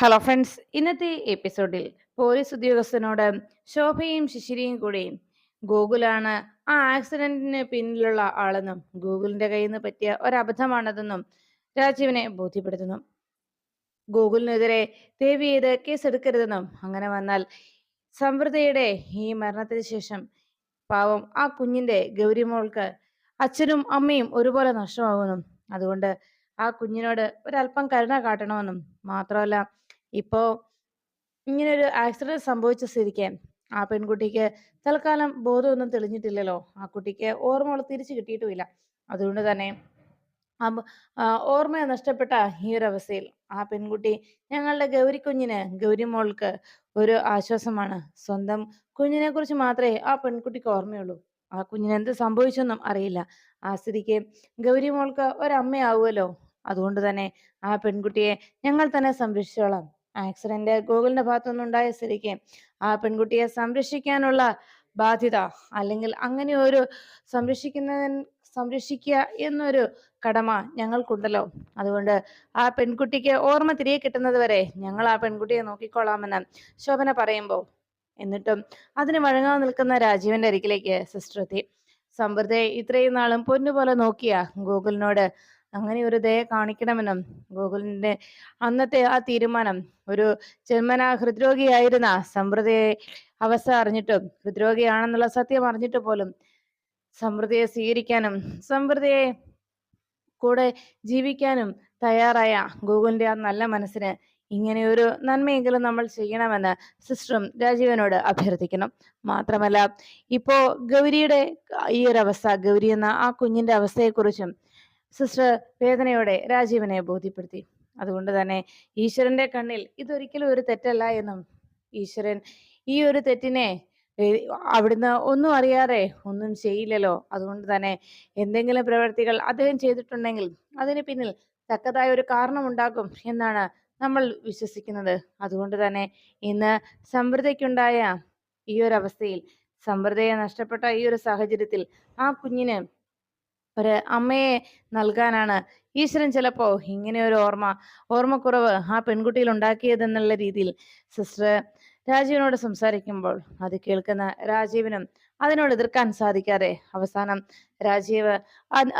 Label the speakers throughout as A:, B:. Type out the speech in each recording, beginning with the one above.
A: Hello friends ഇന്നത്തെ എപ്പിസോഡിൽ police ഉദ്യോഗസ്ഥനോട് ശോഭയും ശിശിരിയും കൂടി ഗൂഗിളാണ് ആ ആക്സിഡന്റിന് പിന്നിലുള്ള ആളെന്നും ഗൂഗിളിന്റെ കയ്യിൽ നിന്ന് പറ്റിയ ഒരബദ്ധമാണതെന്നും രാജീവിനെ ബോധ്യപ്പെടുത്തുന്നു. ഗൂഗിളിനെതിരെ ദേവി ചെയ്ത് കേസെടുക്കരുതെന്നും അങ്ങനെ വന്നാൽ സമൃദ്ധയുടെ ഈ മരണത്തിന് ശേഷം പാവം ആ കുഞ്ഞിന്റെ ഗൗരിമോൾക്ക് അച്ഛനും അമ്മയും ഒരുപോലെ നഷ്ടമാകുമെന്നും അതുകൊണ്ട് ആ കുഞ്ഞിനോട് ഒരല്പം കരുണ കാട്ടണമെന്നും മാത്രമല്ല ഇപ്പോ ഇങ്ങനൊരു ആക്സിഡന്റ് സംഭവിച്ച സ്ഥിതിക്ക് ആ പെൺകുട്ടിക്ക് തൽക്കാലം ബോധമൊന്നും തെളിഞ്ഞിട്ടില്ലല്ലോ. ആ കുട്ടിക്ക് ഓർമ്മകൾ തിരിച്ചു കിട്ടിയിട്ടുമില്ല. അതുകൊണ്ട് തന്നെ ഓർമ്മയെ നഷ്ടപ്പെട്ട ഈ ഒരു അവസ്ഥയിൽ ആ പെൺകുട്ടി ഞങ്ങളുടെ ഗൗരിക്കുഞ്ഞിന് ഗൗരിമോൾക്ക് ഒരു ആശ്വാസമാണ്. സ്വന്തം കുഞ്ഞിനെ കുറിച്ച് മാത്രമേ ആ പെൺകുട്ടിക്ക് ഓർമ്മയുള്ളൂ. ആ കുഞ്ഞിന് എന്ത് സംഭവിച്ചൊന്നും അറിയില്ല. ആ സ്ഥിതിക്ക് ഗൗരിമോൾക്ക് ഒരമ്മയാവുമല്ലോ. അതുകൊണ്ട് തന്നെ ആ പെൺകുട്ടിയെ ഞങ്ങൾ തന്നെ സംരക്ഷിച്ചോളാം. ആക്സിഡന്റ് ഗൂഗിളിന്റെ ഭാഗത്തുനിന്ന് ഉണ്ടായ സ്ഥിതിക്ക് ആ പെൺകുട്ടിയെ സംരക്ഷിക്കാനുള്ള ബാധ്യത അല്ലെങ്കിൽ അങ്ങനെ ഒരു സംരക്ഷിക്കുന്നതിൻ സംരക്ഷിക്കുക എന്നൊരു കടമ ഞങ്ങൾക്കുണ്ടല്ലോ. അതുകൊണ്ട് ആ പെൺകുട്ടിക്ക് ഓർമ്മ തിരികെ കിട്ടുന്നത് വരെ ഞങ്ങൾ ആ പെൺകുട്ടിയെ നോക്കിക്കൊള്ളാമെന്ന് ശോഭന പറയുമ്പോൾ എന്നിട്ടും അതിന് വഴങ്ങാൻ നിൽക്കുന്ന രാജീവന്റെ അരികിലേക്ക് സിസ്റ്റർ എത്തി. സമൃദ്ധയെ ഇത്രയും നാളും പൊന്നുപോലെ നോക്കിയ ഗൂഗിളിനോട് അങ്ങനെ ഒരു ദയ കാണിക്കണമെന്നും ഗൂഗിളിന്റെ അന്നത്തെ ആ തീരുമാനം ഒരു ജന്മന ഹൃദ്രോഗിയായിരുന്ന സമൃദ്ധയെ അവസ്ഥ അറിഞ്ഞിട്ടും ഹൃദ്രോഗിയാണെന്നുള്ള സത്യം അറിഞ്ഞിട്ട് പോലും സമൃദ്ധിയെ സ്വീകരിക്കാനും സമൃദ്ധിയെ കൂടെ ജീവിക്കാനും തയ്യാറായ ഗൂഗിളിന്റെ ആ നല്ല മനസ്സിന് ഇങ്ങനെയൊരു നന്മയെങ്കിലും നമ്മൾ ചെയ്യണമെന്ന് സിസ്റ്ററും രാജീവനോട് അഭ്യർത്ഥിക്കണം മാത്രമല്ല ഇപ്പോ ഗൗരിയുടെ ഈ ഒരു അവസ്ഥ ഗൗരി എന്ന ആ കുഞ്ഞിന്റെ അവസ്ഥയെക്കുറിച്ചും സിസ്റ്റർ വേദനയോടെ രാജീവനെ ബോധ്യപ്പെടുത്തി. അതുകൊണ്ട് തന്നെ ഈശ്വരന്റെ കണ്ണിൽ ഇതൊരിക്കലും ഒരു തെറ്റല്ല എന്നും ഈശ്വരൻ ഈ ഒരു തെറ്റിനെ അവിടുന്ന് ഒന്നും അറിയാതെ ഒന്നും ചെയ്യില്ലല്ലോ. അതുകൊണ്ട് തന്നെ എന്തെങ്കിലും പ്രവൃത്തികൾ അദ്ദേഹം ചെയ്തിട്ടുണ്ടെങ്കിൽ അതിന് പിന്നിൽ തക്കതായ ഒരു കാരണമുണ്ടാകും എന്നാണ് നമ്മൾ വിശ്വസിക്കുന്നത്. അതുകൊണ്ട് തന്നെ ഇന്ന് സമൃദ്ധയ്ക്കുണ്ടായ ഈ ഒരു അവസ്ഥയിൽ സമൃദ്ധയെ നഷ്ടപ്പെട്ട ഈ ഒരു സാഹചര്യത്തിൽ ആ കുഞ്ഞിന് ഒരു അമ്മയെ നൽകാനാണ്. ഈശ്വരൻ ചിലപ്പോ ഇങ്ങനെ ഒരു ഓർമ്മ ഓർമ്മക്കുറവ് ആ പെൺകുട്ടിയിൽ ഉണ്ടാക്കിയതെന്നുള്ള രീതിയിൽ സിസ്റ്റർ രാജീവിനോട് സംസാരിക്കുമ്പോൾ അത് കേൾക്കുന്ന രാജീവിനും അതിനോട് എതിർക്കാൻ സാധിക്കാതെ അവസാനം രാജീവ്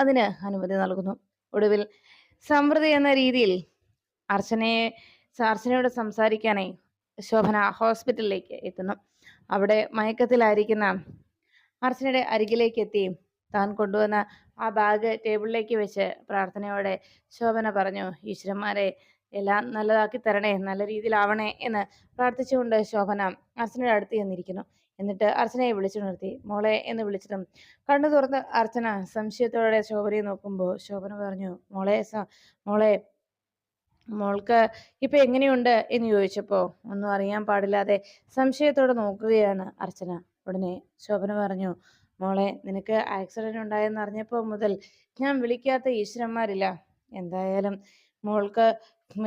A: അതിന് അനുമതി നൽകുന്നു. ഒടുവിൽ സമൃദ്ധി എന്ന രീതിയിൽ അർച്ചനയെ അർച്ചനയോട് സംസാരിക്കാനായി ശോഭന ഹോസ്പിറ്റലിലേക്ക് എത്തുന്നു. അവിടെ മയക്കത്തിലായിരിക്കുന്ന അർച്ചനയുടെ അരികിലേക്ക് എത്തി താൻ കൊണ്ടുവന്ന ആ ബാഗ് ടേബിളിലേക്ക് വെച്ച് പ്രാർത്ഥനയോടെ ശോഭന പറഞ്ഞു ഈശ്വരന്മാരെ എല്ലാം നല്ലതാക്കി തരണേ നല്ല രീതിയിലാവണേ എന്ന് പ്രാർത്ഥിച്ചുകൊണ്ട് ശോഭന അർച്ചനയുടെ അടുത്ത് ചെന്നിരിക്കുന്നു. എന്നിട്ട് അർച്ചനയെ വിളിച്ചു നിർത്തി മോളെ എന്ന് വിളിച്ചിട്ടും കണ്ണു തുറന്ന് അർച്ചന സംശയത്തോടെ ശോഭനയെ നോക്കുമ്പോൾ ശോഭന പറഞ്ഞു മോളെ മോളെ മോൾക്ക് ഇപ്പൊ എങ്ങനെയുണ്ട്? എന്ന് ചോദിച്ചപ്പോ ഒന്നും അറിയാൻ പാടില്ലാതെ സംശയത്തോടെ നോക്കുകയാണ് അർച്ചന. ഉടനെ ശോഭന പറഞ്ഞു മോളെ നിനക്ക് ആക്സിഡന്റ് ഉണ്ടായെന്ന് അറിഞ്ഞപ്പോൾ മുതൽ ഞാൻ വിളിക്കാത്ത ഈശ്വരന്മാരില്ല. എന്തായാലും മോൾക്ക്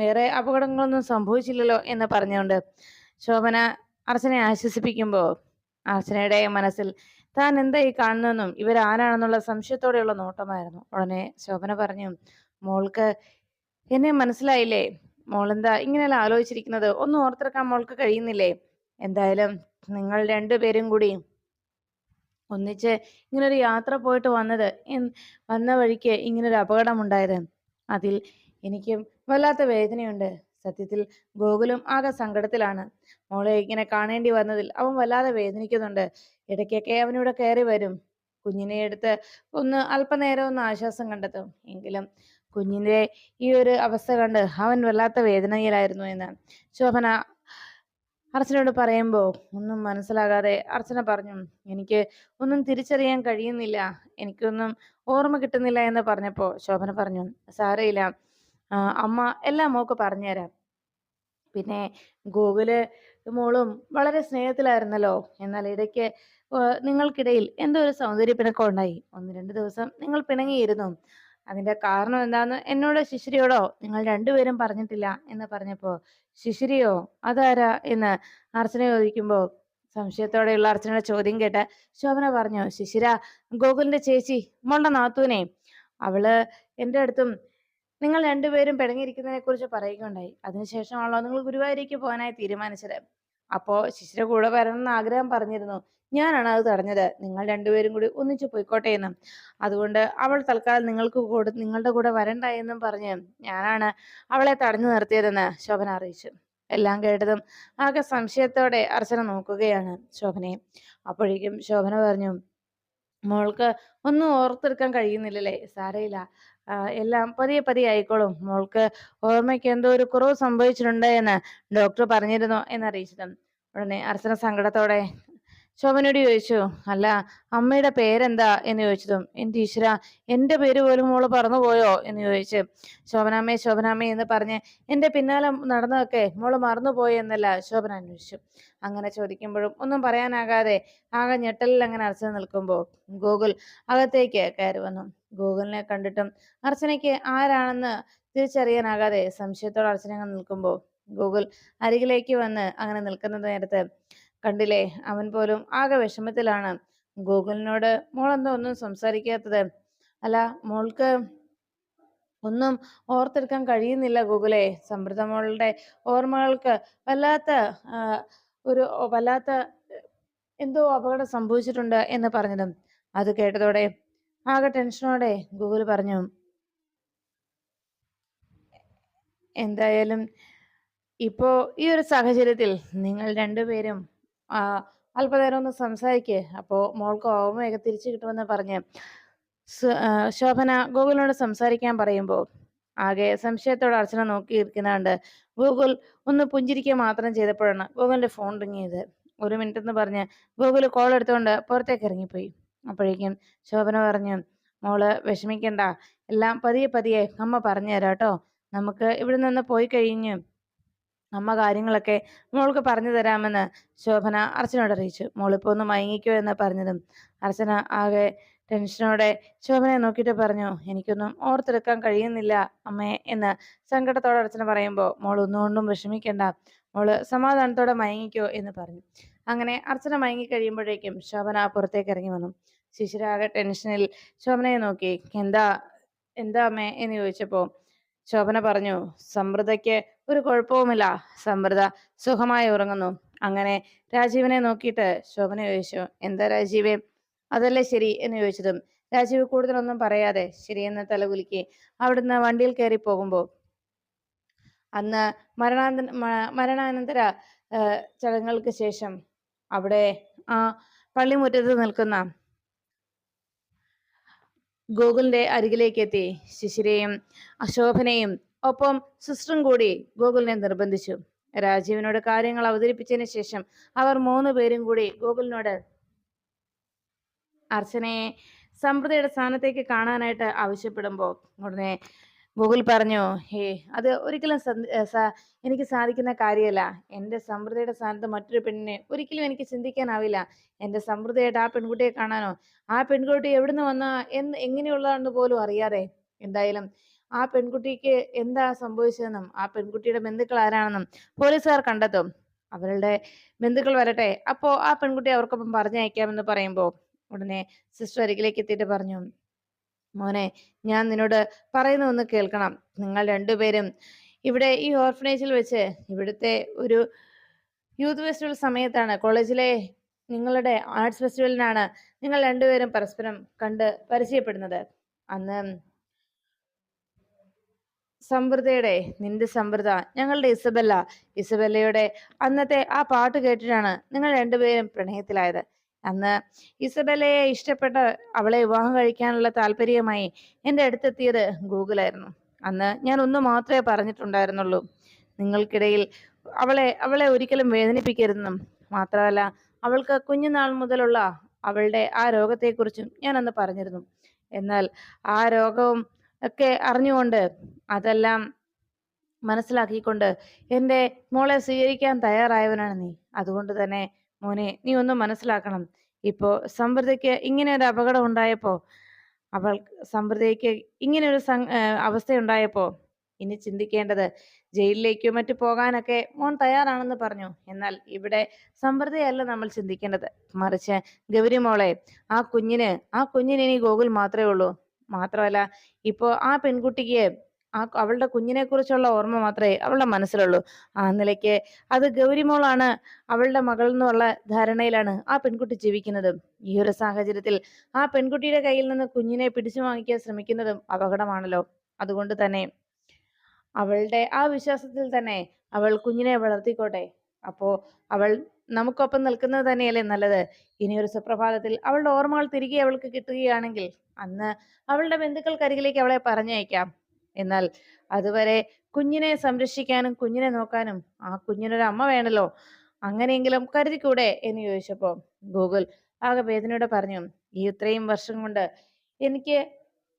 A: വേറെ അപകടങ്ങളൊന്നും സംഭവിച്ചില്ലല്ലോ എന്ന് പറഞ്ഞുകൊണ്ട് ശോഭന അർച്ചനയെ ആശ്വസിപ്പിക്കുമ്പോൾ അർച്ചനയുടെ മനസ്സിൽ താൻ എന്താ ഈ കാണുന്നതെന്നും ഇവരാരാണെന്നുള്ള സംശയത്തോടെയുള്ള നോട്ടമായിരുന്നു. ഉടനെ ശോഭന പറഞ്ഞു മോൾക്ക് എന്നെ മനസ്സിലായില്ലേ? മോൾ എന്താ ഇങ്ങനെയല്ല ആലോചിച്ചിരിക്കുന്നത്? ഒന്നും ഓർത്തെടുക്കാൻ മോൾക്ക് കഴിയുന്നില്ലേ? എന്തായാലും നിങ്ങൾ രണ്ടുപേരും കൂടി ഒന്നിച്ച് ഇങ്ങനൊരു യാത്ര പോയിട്ട് വന്നത് വന്ന വഴിക്ക് ഇങ്ങനൊരു അപകടം ഉണ്ടായത് അതിൽ എനിക്കും വല്ലാത്ത വേദനയുണ്ട്. സത്യത്തിൽ ഗോകുലും ആകെ സങ്കടത്തിലാണ്. മോളെ ഇങ്ങനെ കാണേണ്ടി വന്നതിൽ അവൻ വല്ലാതെ വേദനിക്കുന്നുണ്ട്. ഇടയ്ക്കൊക്കെ അവനിവിടെ കയറി വരും. കുഞ്ഞിനെ എടുത്ത് ഒന്ന് അല്പനേരം ഒന്ന് ആശ്വാസം കണ്ടെത്തും. എങ്കിലും കുഞ്ഞിന്റെ ഈ ഒരു അവസ്ഥ കണ്ട് അവൻ വല്ലാത്ത വേദനയിലായിരുന്നു എന്ന്. ശോഭന അർച്ചനയോട് പറയുമ്പോൾ ഒന്നും മനസ്സിലാകാതെ അർച്ചന പറഞ്ഞു എനിക്ക് ഒന്നും തിരിച്ചറിയാൻ കഴിയുന്നില്ല എനിക്കൊന്നും ഓർമ്മ കിട്ടുന്നില്ല എന്ന് പറഞ്ഞപ്പോൾ ശോഭന പറഞ്ഞു സാരയില്ല അമ്മ എല്ലാം മോക്ക് പറഞ്ഞുതരാം. പിന്നെ ഗൂഗിൾ മോളും വളരെ സ്നേഹത്തിലായിരുന്നല്ലോ എന്നാൽ ഇടയ്ക്ക് നിങ്ങൾക്കിടയിൽ എന്തോ ഒരു സൗന്ദര്യ പിണക്കം ഉണ്ടായി ഒന്ന് രണ്ട് ദിവസം നിങ്ങൾ പിണങ്ങിയിരുന്നു. അതിന്റെ കാരണം എന്താന്ന് എന്നോട് ശിശിരിയോടോ നിങ്ങൾ രണ്ടുപേരും പറഞ്ഞിട്ടില്ല എന്ന് പറഞ്ഞപ്പോ ശിശിരിയോ അതാരാ? എന്ന് അർച്ചന ചോദിക്കുമ്പോ സംശയത്തോടെയുള്ള അർച്ചനയുടെ ചോദ്യം കേട്ട് ശോഭന പറഞ്ഞു ശിശിര ഗോകുലിന്റെ ചേച്ചി മോളുടെ നാത്തൂനെ. അവൾ എന്റെ അടുത്തും നിങ്ങൾ രണ്ടുപേരും പിടങ്ങിയിരിക്കുന്നതിനെ കുറിച്ച് പറയുകയുണ്ടായി അതിനുശേഷമാണല്ലോ നിങ്ങൾ ഗുരുവായൂരേക്ക് പോകാനായി തീരുമാനിച്ചത്. അപ്പോ ശിശിര കൂടെ വരണമെന്ന് ആഗ്രഹം പറഞ്ഞിരുന്നു. ഞാനാണ് അത് തടഞ്ഞത്. നിങ്ങൾ രണ്ടുപേരും കൂടി ഒന്നിച്ചു പോയിക്കോട്ടെ എന്നും. അതുകൊണ്ട് അവൾ തൽക്കാലം നിങ്ങൾക്ക് കൂടെ നിങ്ങളുടെ കൂടെ വരണ്ട എന്നും പറഞ്ഞ് ഞാനാണ് അവളെ തടഞ്ഞു നിർത്തിയതെന്ന് ശോഭന അറിയിച്ചു. എല്ലാം കേട്ടതും ആകെ സംശയത്തോടെ അർച്ചന നോക്കുകയാണ് ശോഭനയെ. അപ്പോഴേക്കും ശോഭന പറഞ്ഞു മോൾക്ക് ഒന്നും ഓർത്തെടുക്കാൻ കഴിയുന്നില്ലല്ലേ സാരയില്ല. എല്ലാം പതിയെ പതിയെ ആയിക്കോളും. മോൾക്ക് ഓർമ്മയ്ക്ക് എന്തോ ഒരു കുറവ് സംഭവിച്ചിട്ടുണ്ട് എന്ന് ഡോക്ടർ പറഞ്ഞിരുന്നു എന്നറിയിച്ചതും. ഉടനെ അർച്ചന സങ്കടത്തോടെ ശോഭനയോട് ചോദിച്ചു അല്ല അമ്മയുടെ പേരെന്താ? എന്ന് ചോദിച്ചതും എന്റെ ഈശ്വര എന്റെ പേര് പോലും മോൾ പറന്നുപോയോ എന്ന് ചോദിച്ച് ശോഭനാമ്മേ ശോഭനാമ്മേ എന്ന് പറഞ്ഞ് എന്റെ പിന്നാലെ നടന്നതൊക്കെ മോൾ മറന്നുപോയി എന്നല്ല ശോഭന അന്വേഷിച്ചു. അങ്ങനെ ചോദിക്കുമ്പോഴും ഒന്നും പറയാനാകാതെ ആകെ ഞെട്ടലിൽ അങ്ങനെ അർച്ചന നിൽക്കുമ്പോൾ ഗൂഗിൾ അകത്തേക്ക് കയറി വന്നു. ഗൂഗിളിനെ കണ്ടിട്ടും അർച്ചനയ്ക്ക് ആരാണെന്ന് തിരിച്ചറിയാനാകാതെ സംശയത്തോടെ അർച്ചന നിൽക്കുമ്പോൾ ഗൂഗിൾ അരികിലേക്ക് വന്ന് അങ്ങനെ നിൽക്കുന്ന നേരത്ത് കണ്ടില്ലേ? അവൻ പോലും ആകെ വിഷമത്തിലാണ്. ഗൂഗിളിനോട് മോളെന്തോ ഒന്നും സംസാരിക്കാത്തത്. അല്ല മോൾക്ക് ഒന്നും ഓർത്തെടുക്കാൻ കഴിയുന്നില്ല ഗൂഗിളെ. സമൃദ്ധ മോളുടെ ഓർമ്മകൾക്ക് വല്ലാത്ത ഒരു വല്ലാത്ത എന്തോ അപകടം സംഭവിച്ചിട്ടുണ്ട് എന്ന് പറഞ്ഞതും. അത് കേട്ടതോടെ ആകെ ടെൻഷനോടെ ഗൂഗിൾ പറഞ്ഞു എന്തായാലും ഇപ്പോ ഈ ഒരു സാഹചര്യത്തിൽ നിങ്ങൾ രണ്ടുപേരും അല്പനേരം ഒന്ന് സംസാരിക്കേ. അപ്പോ മോൾക്ക് ഓർമ്മയൊക്കെ തിരിച്ചു കിട്ടുമെന്ന് പറഞ്ഞ്. ശോഭന ഗൂഗിളിനോട് സംസാരിക്കാൻ പറയുമ്പോൾ ആകെ സംശയത്തോടെ അർച്ചന നോക്കിയിരിക്കുന്നുണ്ട്. ഗൂഗിൾ ഒന്ന് പുഞ്ചിരിക്കുക മാത്രം ചെയ്തപ്പോഴാണ് ഗൂഗിളിന്റെ ഫോൺ റിങ്ങിയത് ഒരു മിനിറ്റ് എന്ന് പറഞ്ഞ് ഗൂഗിൾ കോൾ എടുത്തുകൊണ്ട് പുറത്തേക്ക് ഇറങ്ങിപ്പോയി. അപ്പോഴേക്കും ശോഭന പറഞ്ഞു മോൾ വിഷമിക്കണ്ട. എല്ലാം പതിയെ പതിയെ അമ്മ പറഞ്ഞു കേട്ടോ. നമുക്ക് ഇവിടെ നിന്ന് പോയി കഴിഞ്ഞ് അമ്മ കാര്യങ്ങളൊക്കെ മോൾക്ക് പറഞ്ഞു തരാമെന്ന് ശോഭന അർച്ചനയോട് അറിയിച്ചു. മോളിപ്പോ ഒന്ന് മയങ്ങിക്കോ എന്ന് പറഞ്ഞതും അർച്ചന ആകെ ടെൻഷനോടെ ശോഭനയെ നോക്കിയിട്ട് പറഞ്ഞു എനിക്കൊന്നും ഓർത്തെടുക്കാൻ കഴിയുന്നില്ല അമ്മേ എന്ന് സങ്കടത്തോടെ അർച്ചന പറയുമ്പോൾ മോൾ ഒന്നുകൊണ്ടും വിഷമിക്കേണ്ട. മോൾ സമാധാനത്തോടെ മയങ്ങിക്കോ എന്ന് പറഞ്ഞു. അങ്ങനെ അർച്ചന മയങ്ങി കഴിയുമ്പോഴേക്കും ശോഭന പുറത്തേക്ക് ഇറങ്ങി വന്നു. ശിശിരാകെ ടെൻഷനിൽ ശോഭനയെ നോക്കി എന്താ എന്താ അമ്മേ? എന്ന് ചോദിച്ചപ്പോ ശോഭന പറഞ്ഞു സമൃദ്ധയ്ക്ക് ഒരു കുഴപ്പവുമില്ല സമൃദ്ധ സുഖമായി ഉറങ്ങുന്നു. അങ്ങനെ രാജീവനെ നോക്കിയിട്ട് ശോഭന ചോദിച്ചു എന്താ രാജീവേ? അതല്ലേ ശരി എന്ന് ചോദിച്ചതും രാജീവ് കൂടുതലൊന്നും പറയാതെ ശരിയെന്ന് തലകുലുക്കി അവിടുന്ന് വണ്ടിയിൽ കയറി പോകുമ്പോൾ അന്ന് മരണാന്ത മരണാനന്തര ചടങ്ങുകൾക്ക് ശേഷം അവിടെ ആ പള്ളിമുറ്റത്ത് നിൽക്കുന്ന ഗൂഗിളിന്റെ അരികിലേക്ക് എത്തി ശിശിരയും അശോഭനയും ഒപ്പം സിസ്റ്ററും കൂടി ഗോകുലിനെ നിർബന്ധിച്ചു. രാജീവിനോട് കാര്യങ്ങൾ അവതരിപ്പിച്ചതിന് ശേഷം അവർ മൂന്ന് പേരും കൂടി ഗോകുലിനോട് അർച്ചനയെ സമൃദ്ധയുടെ സ്ഥാനത്തേക്ക് കാണാനായിട്ട് ആവശ്യപ്പെടുമ്പോൾ ഉടനെ ഗൂഗിൾ പറഞ്ഞു? ഹേ അത് ഒരിക്കലും എനിക്ക് സാധിക്കുന്ന കാര്യമല്ല. എന്റെ സമൃദ്ധയുടെ സ്ഥാനത്ത് മറ്റൊരു പെണ്ണിനെ ഒരിക്കലും എനിക്ക് ചിന്തിക്കാനാവില്ല. എന്റെ സമൃദ്ധയായിട്ട് ആ പെൺകുട്ടിയെ കാണാനോ? ആ പെൺകുട്ടി എവിടുന്ന് വന്ന? എന്ന് എങ്ങനെയുള്ളതാണെന്ന് പോലും അറിയാതെ എന്തായാലും ആ പെൺകുട്ടിക്ക് എന്താ സംഭവിച്ചതെന്നും ആ പെൺകുട്ടിയുടെ ബന്ധുക്കൾ ആരാണെന്നും പോലീസുകാർ കണ്ടെത്തും. അവരുടെ ബന്ധുക്കൾ വരട്ടെ. അപ്പോ ആ പെൺകുട്ടി അവർക്കൊപ്പം പറഞ്ഞയക്കാമെന്ന് പറയുമ്പോൾ ഉടനെ സിസ്റ്റർ അരികിലേക്ക് എത്തിയിട്ട് പറഞ്ഞു. മോനെ ഞാൻ നിന്നോട് പറയുന്ന ഒന്ന് കേൾക്കണം. നിങ്ങൾ രണ്ടുപേരും ഇവിടെ ഈ ഓർഫനേജിൽ വെച്ച് ഇവിടുത്തെ ഒരു യൂത്ത് ഫെസ്റ്റിവൽ സമയത്താണ് കോളേജിലെ നിങ്ങളുടെ ആർട്സ് ഫെസ്റ്റിവലിനാണ് നിങ്ങൾ രണ്ടുപേരും പരസ്പരം കണ്ട് പരിചയപ്പെടുന്നത്. അന്ന് സമൃദ്ധയുടെ നിന്റെ സമൃദ്ധ ഞങ്ങളുടെ ഇസബല്ല ഇസബല്ലയുടെ അന്നത്തെ ആ പാട്ട് കേട്ടിട്ടാണ് നിങ്ങൾ രണ്ടുപേരും പ്രണയത്തിലായത്. അന്ന് ഇസബലയെ ഇഷ്ടപ്പെട്ട അവളെ വിവാഹം കഴിക്കാനുള്ള താല്പര്യമായി എന്റെ അടുത്തെത്തിയത് ഗൂഗിളായിരുന്നു അന്ന് ഞാൻ ഒന്ന് മാത്രമേ പറഞ്ഞിട്ടുണ്ടായിരുന്നുള്ളൂ. നിങ്ങൾക്കിടയിൽ അവളെ അവളെ ഒരിക്കലും വേദനിപ്പിക്കരുതെന്നും. മാത്രമല്ല അവൾക്ക് കുഞ്ഞുനാൾ മുതലുള്ള അവളുടെ ആ രോഗത്തെക്കുറിച്ചും ഞാൻ അന്ന് പറഞ്ഞിരുന്നു. എന്നാൽ ആ രോഗവും ഒക്കെ അറിഞ്ഞുകൊണ്ട് അതെല്ലാം മനസ്സിലാക്കിക്കൊണ്ട് എന്റെ മോളെ സ്വീകരിക്കാൻ തയ്യാറായവനാണ് നീ. അതുകൊണ്ട് തന്നെ മോനെ നീ ഒന്ന് മനസ്സിലാക്കണം. ഇപ്പോ സമൃദ്ധയ്ക്ക് ഇങ്ങനെ ഒരു അപകടം ഉണ്ടായപ്പോ അവൾ സമൃദ്ധയ്ക്ക് ഇങ്ങനെ ഒരു അവസ്ഥയുണ്ടായപ്പോ ഇനി ചിന്തിക്കേണ്ടത് ജയിലിലേക്കോ മറ്റു പോകാനൊക്കെ മോൻ തയ്യാറാണെന്ന് പറഞ്ഞു. എന്നാൽ ഇവിടെ സമൃദ്ധയല്ല നമ്മൾ ചിന്തിക്കേണ്ടത്. മറിച്ച് ഗൗരി മോളെ ആ കുഞ്ഞിന് ആ കുഞ്ഞിന് ഇനി ഗോകുൽ മാത്രമേ ഉള്ളൂ. മാത്രമല്ല ഇപ്പോ ആ പെൺകുട്ടിക്ക് ആ അവളുടെ കുഞ്ഞിനെക്കുറിച്ചുള്ള ഓർമ്മ മാത്രമേ അവളുടെ മനസ്സിലുള്ളൂ. ആ നിലയ്ക്ക് അത് ഗൗരിമോളാണ് അവളുടെ മകൾ എന്നുള്ള ധാരണയിലാണ് ആ പെൺകുട്ടി ജീവിക്കുന്നത്. ഈ ഒരു സാഹചര്യത്തിൽ ആ പെൺകുട്ടിയുടെ കയ്യിൽ നിന്ന് കുഞ്ഞിനെ പിടിച്ചു വാങ്ങിക്കാൻ ശ്രമിക്കുന്നതും അപകടമാണല്ലോ. അതുകൊണ്ട് തന്നെ അവളുടെ ആ വിശ്വാസത്തിൽ തന്നെ അവൾ കുഞ്ഞിനെ വളർത്തിക്കോട്ടെ. അപ്പോ അവൾ നമുക്കൊപ്പം നിൽക്കുന്നത് തന്നെയല്ലേ നല്ലത്. ഇനി ഒരു സുപ്രഭാതത്തിൽ അവളുടെ ഓർമ്മകൾ തിരികെ അവൾക്ക് കിട്ടുകയാണെങ്കിൽ അന്ന് അവളുടെ ബന്ധുക്കൾക്കരികിലേക്ക് അവളെ പറഞ്ഞയക്കാം. എന്നാൽ അതുവരെ കുഞ്ഞിനെ സംരക്ഷിക്കാനും കുഞ്ഞിനെ നോക്കാനും ആ കുഞ്ഞിനൊരു അമ്മ വേണല്ലോ. അങ്ങനെയെങ്കിലും കരുതിക്കൂടെ എന്ന് ചോദിച്ചപ്പോ ഗൂഗിൾ ആകെ വേദനയോടെ പറഞ്ഞു. ഈ ഇത്രയും വർഷം കൊണ്ട് എനിക്ക്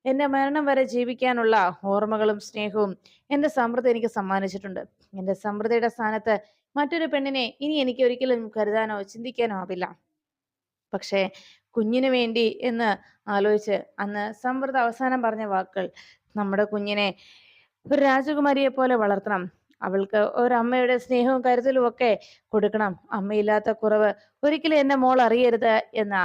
A: എന്റെ മരണം വരെ ജീവിക്കാനുള്ള ഓർമ്മകളും സ്നേഹവും എന്റെ സമൃദ്ധി എനിക്ക് സമ്മാനിച്ചിട്ടുണ്ട്. എന്റെ സമൃദ്ധിയുടെ സ്ഥാനത്ത് മറ്റൊരു പെണ്ണിനെ ഇനി എനിക്ക് ഒരിക്കലും കരുതാനോ ചിന്തിക്കാനോ ആവില്ല. പക്ഷേ കുഞ്ഞിനു വേണ്ടി എന്ന് ആലോചിച്ച് അന്ന് സമൃദ്ധ അവസാനം പറഞ്ഞ വാക്കുകൾ നമ്മുടെ കുഞ്ഞിനെ ഒരു രാജകുമാരിയെ പോലെ വളർത്തണം. അവൾക്ക് ഒരമ്മയുടെ സ്നേഹവും കരുതലും ഒക്കെ കൊടുക്കണം. അമ്മയില്ലാത്ത കുറവ് ഒരിക്കലും എന്റെ മോൾ അറിയരുത് എന്ന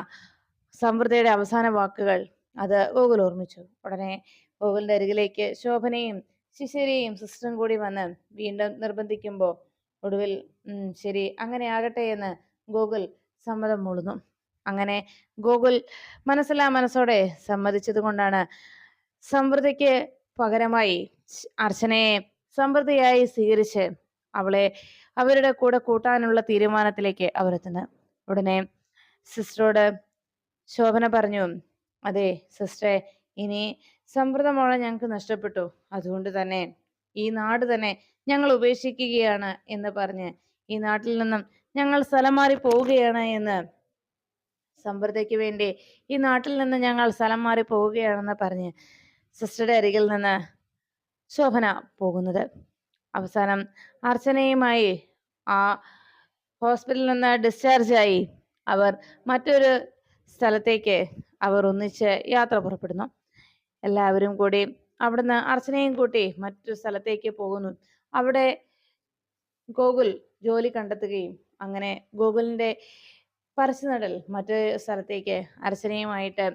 A: സമൃദ്ധയുടെ അവസാന വാക്കുകൾ അത് ഗോകുൽ ഓർമ്മിച്ചു. ഉടനെ ഗോകുലിന്റെ അരികിലേക്ക് ശോഭനയും ശിശിരയും സിസ്റ്ററും കൂടി വന്ന് വീണ്ടും നിർബന്ധിക്കുമ്പോൾ ഒടുവിൽ ശരി അങ്ങനെ ആകട്ടെ എന്ന് ഗോകുൽ സമ്മതം മൂളുന്നു. അങ്ങനെ ഗോകുൽ മനസ്സിലാ മനസ്സോടെ സമ്മതിച്ചത് കൊണ്ടാണ് സമൃദ്ധിക്ക് പകരമായി അർച്ചനയെ സമൃദ്ധിയായി സ്വീകരിച്ച് അവളെ അവരുടെ കൂടെ കൂട്ടാനുള്ള തീരുമാനത്തിലേക്ക് അവരെത്തുന്ന ഉടനെ സിസ്റ്ററോട് ശോഭന പറഞ്ഞു അതെ സിസ്റ്ററെ ഇനി സമൃദ്ധ മോളെ ഞങ്ങൾക്ക് നഷ്ടപ്പെട്ടു. അതുകൊണ്ട് തന്നെ ഈ നാട് തന്നെ ഞങ്ങൾ ഉപേക്ഷിക്കുകയാണ് എന്ന് പറഞ്ഞ് ഈ നാട്ടിൽ നിന്നും ഞങ്ങൾ സ്ഥലം മാറി പോവുകയാണ് എന്ന് സമൃദ്ധയ്ക്ക് വേണ്ടി ഈ നാട്ടിൽ നിന്ന് ഞങ്ങൾ സ്ഥലം മാറി പോവുകയാണെന്ന് പറഞ്ഞ് സിസ്റ്ററുടെ അരികിൽ നിന്ന് ശോഭന പോകുന്നത്. അവസാനം അർച്ചനയുമായി ആ ഹോസ്പിറ്റലിൽ നിന്ന് ഡിസ്ചാർജ് ആയി അവർ മറ്റൊരു സ്ഥലത്തേക്ക് അവർ ഒന്നിച്ച് യാത്ര പുറപ്പെടുന്നു. എല്ലാവരും കൂടി അവിടുന്ന് അർച്ചനയും കൂട്ടി മറ്റൊരു സ്ഥലത്തേക്ക് പോകുന്നു. അവിടെ ഗോകുൽ ജോലി കണ്ടെത്തുകയും അങ്ങനെ ഗോകുലിന്റെ പറിച്ചുനടൽ മറ്റൊരു സ്ഥലത്തേക്ക് അർച്ചനയുമായിട്ട്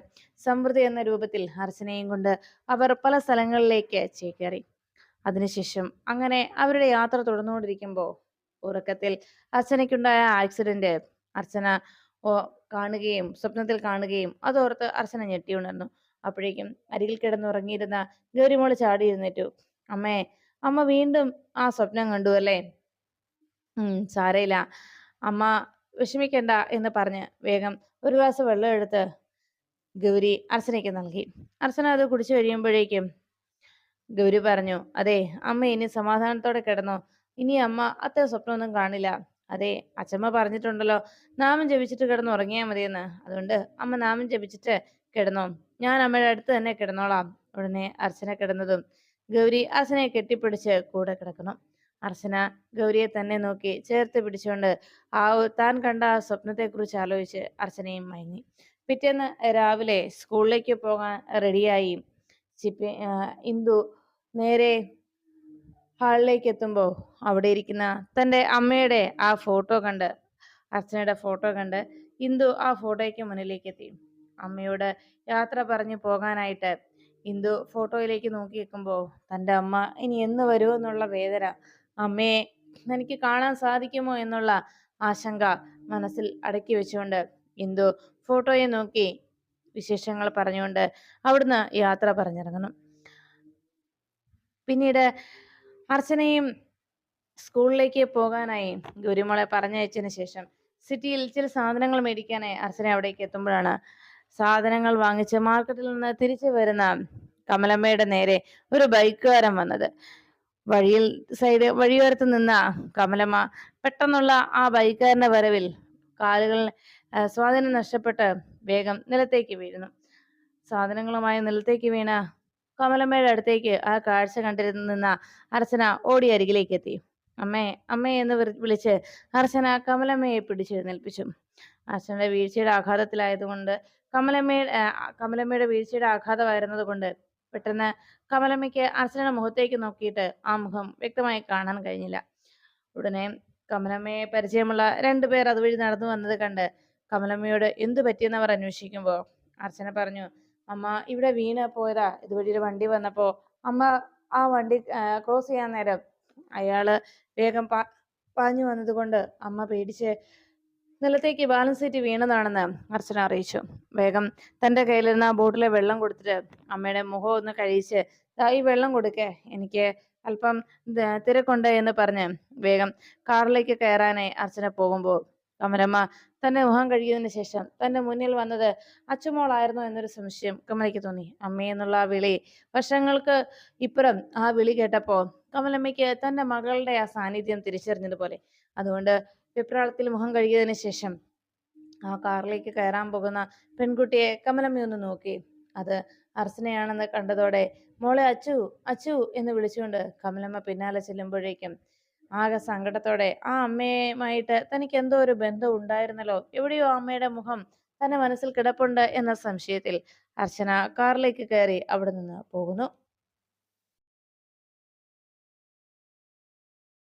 A: സമൃദ്ധി എന്ന രൂപത്തിൽ അർച്ചനയും കൊണ്ട് അവർ പല സ്ഥലങ്ങളിലേക്ക് ചേക്കേറി. അതിനുശേഷം അങ്ങനെ അവരുടെ യാത്ര തുടർന്നുകൊണ്ടിരിക്കുമ്പോൾ ഉറക്കത്തിൽ അർച്ചനയ്ക്കുണ്ടായ ആക്സിഡന്റ് അർച്ചന കാണുകയും സ്വപ്നത്തിൽ കാണുകയും അതോർത്ത് അർച്ചന ഞെട്ടിയുണർന്നു. അപ്പോഴേക്കും അരികിൽ കിടന്നുറങ്ങിയിരുന്ന ഗൗരിമോൾ ചാടി. അമ്മേ അമ്മ വീണ്ടും ആ സ്വപ്നം കണ്ടു അല്ലേ? ഉം സാരയില്ല. അമ്മ വിഷമിക്കണ്ട എന്ന് പറഞ്ഞ് വേഗം ഒരു ഗ്ലാസ് വെള്ളം എടുത്ത് ഗൗരി അർച്ചനയ്ക്ക് നൽകി. അർച്ചന അത് കുടിച്ചു കഴിയുമ്പോഴേക്കും ഗൗരി പറഞ്ഞു അതെ അമ്മ ഇനി സമാധാനത്തോടെ കിടന്നോ. ഇനി അമ്മ അത്ര സ്വപ്നമൊന്നും കാണില്ല. അതെ അച്ഛമ്മ പറഞ്ഞിട്ടുണ്ടല്ലോ നാമം ജപിച്ചിട്ട് കിടന്നു ഉറങ്ങിയാൽ മതിയെന്ന്. അതുകൊണ്ട് അമ്മ നാമം ജപിച്ചിട്ട് കിടന്നോ. ഞാൻ അമ്മയുടെ അടുത്ത് തന്നെ കിടന്നോളാം. ഉടനെ അർച്ചന കിടന്നതും ഗൗരി അർച്ചനയെ കെട്ടിപ്പിടിച്ച് കൂടെ കിടക്കുന്നു. അർച്ചന ഗൗരിയെ തന്നെ നോക്കി ചേർത്ത് പിടിച്ചുകൊണ്ട് ആ താൻ കണ്ട ആ സ്വപ്നത്തെക്കുറിച്ച് ആലോചിച്ച് അർച്ചനയും മയങ്ങി. പിറ്റേന്ന് രാവിലെ സ്കൂളിലേക്ക് പോകാൻ റെഡിയായി ചിപ്പി ഇന്ദു നേരെ ഹാളിലേക്ക് എത്തുമ്പോൾ അവിടെ ഇരിക്കുന്ന തന്റെ അമ്മയുടെ ആ ഫോട്ടോ കണ്ട് അർച്ചനയുടെ ഫോട്ടോ കണ്ട് ഇന്ദു ആ ഫോട്ടോയ്ക്ക് മുന്നിലേക്ക് എത്തി. അമ്മയോട് യാത്ര പറഞ്ഞു പോകാനായിട്ട് ഇന്ദു ഫോട്ടോയിലേക്ക് നോക്കി നിൽക്കുമ്പോൾ തന്റെ അമ്മ ഇനി എന്ന് വരുമെന്നുള്ള വേദന അമ്മയെ തനിക്ക് കാണാൻ സാധിക്കുമോ എന്നുള്ള ആശങ്ക മനസ്സിൽ അടക്കി വെച്ചുകൊണ്ട് ഇന്ദു ഫോട്ടോയെ നോക്കി വിശേഷങ്ങൾ പറഞ്ഞുകൊണ്ട് അവിടുന്ന് യാത്ര പറഞ്ഞിറങ്ങണം പിന്നീട് അർച്ചനയും സ്കൂളിലേക്ക് പോകാനായി ഗുരുമോളെ പറഞ്ഞയച്ചതിന് ശേഷം സിറ്റിയിൽ ചില സാധനങ്ങൾ മേടിക്കാനായി അർച്ചന അവിടേക്ക് എത്തുമ്പോഴാണ് സാധനങ്ങൾ വാങ്ങിച്ച് മാർക്കറ്റിൽ നിന്ന് തിരിച്ചു വരുന്ന കമലമ്മയുടെ നേരെ ഒരു ബൈക്കുകാരൻ വന്നത്. വഴിയിൽ സൈഡ് വഴിയോരത്ത് നിന്ന കമലമ്മ പെട്ടെന്നുള്ള ആ ബൈക്കുകാരന്റെ വരവിൽ കാലുകൾ സ്വാധീനം നഷ്ടപ്പെട്ട് വേഗം നിലത്തേക്ക് വീഴുന്നു. സാധനങ്ങളുമായി നിലത്തേക്ക് വീണ കമലമ്മയുടെ അടുത്തേക്ക് ആ കാഴ്ച കണ്ടിരുന്ന അർച്ചന ഓടി അരികിലേക്ക് എത്തി. അമ്മേ അമ്മേ എന്ന് വിളിച്ച് അർച്ചന കമലമ്മയെ പിടിച്ചെഴുന്നേൽപ്പിച്ചു. അർച്ചനയുടെ വീഴ്ചയുടെ ആഘാതത്തിലായതുകൊണ്ട് കമലമ്മയുടെ കമലമ്മയുടെ വീഴ്ചയുടെ ആഘാതമായിരുന്നതുകൊണ്ട് പെട്ടെന്ന് കമലമ്മയ്ക്ക് അർച്ചനയുടെ മുഖത്തേക്ക് നോക്കിയിട്ട് ആ മുഖം വ്യക്തമായി കാണാൻ കഴിഞ്ഞില്ല. ഉടനെ കമലമ്മയെ പരിചയമുള്ള രണ്ടുപേർ അതുവഴി നടന്നു വന്നത് കണ്ട് കമലമ്മയോട് എന്തു പറ്റിയെന്ന് അവർ അന്വേഷിക്കുമ്പോൾ അർച്ചന പറഞ്ഞു അമ്മ ഇവിടെ വീണ് പോയതാ. ഇതുവഴി ഒരു വണ്ടി വന്നപ്പോ അമ്മ ആ വണ്ടി ക്രോസ് ചെയ്യാൻ നേരം അയാൾ വേഗം പാഞ്ഞു വന്നതുകൊണ്ട് അമ്മ പേടിച്ച് നിലത്തേക്ക് ബാലൻസ് സീറ്റ് വീണതാണെന്ന് അർച്ചന അറിയിച്ചു. വേഗം തന്റെ കയ്യിലിരുന്ന ബോട്ടിലെ വെള്ളം കൊടുത്തിട്ട് അമ്മയുടെ മുഖം ഒന്ന് കഴിച്ച് "ദാ ഈ വെള്ളം കൊടുക്കേ എനിക്ക് അല്പം തിരക്കുണ്ട് എന്ന് പറഞ്ഞ് വേഗം കാറിലേക്ക് കയറാനായി അർച്ചന പോകുമ്പോൾ കമലമ്മ തന്നെ മുഖം കഴുകിയതിനു ശേഷം തന്റെ മുന്നിൽ വന്നത് അച്ഛമോളായിരുന്നു എന്നൊരു സംശയം കമലയ്ക്ക് തോന്നി. അമ്മയെന്നുള്ള ആ വിളി വർഷങ്ങൾക്ക് ഇപ്പുറം ആ വിളി കേട്ടപ്പോ കമലമ്മയ്ക്ക് തന്റെ മകളുടെ ആ സാന്നിധ്യം തിരിച്ചറിഞ്ഞതുപോലെ. അതുകൊണ്ട് വെപ്രാളത്തിൽ മുഖം കഴുകിയതിനു ശേഷം ആ കാറിലേക്ക് കയറാൻ പോകുന്ന പെൺകുട്ടിയെ കമലമ്മ ഒന്ന് നോക്കി. അത് അർച്ചനയാണെന്ന് കണ്ടതോടെ മോളെ അച്ചു അച്ചു എന്ന് വിളിച്ചുകൊണ്ട് കമലമ്മ പിന്നാലെ ചെല്ലുമ്പോഴേക്കും ആകെ സങ്കടത്തോടെ ആ അമ്മയുമായിട്ട് തനിക്ക് എന്തോ ഒരു ബന്ധം ഉണ്ടായിരുന്നല്ലോ. എവിടെയോ അമ്മയുടെ മുഖം തന്റെ മനസ്സിൽ കിടപ്പുണ്ട് എന്ന സംശയത്തിൽ അർച്ചന കാറിലേക്ക് കയറി അവിടെ നിന്ന് പോകുന്നു.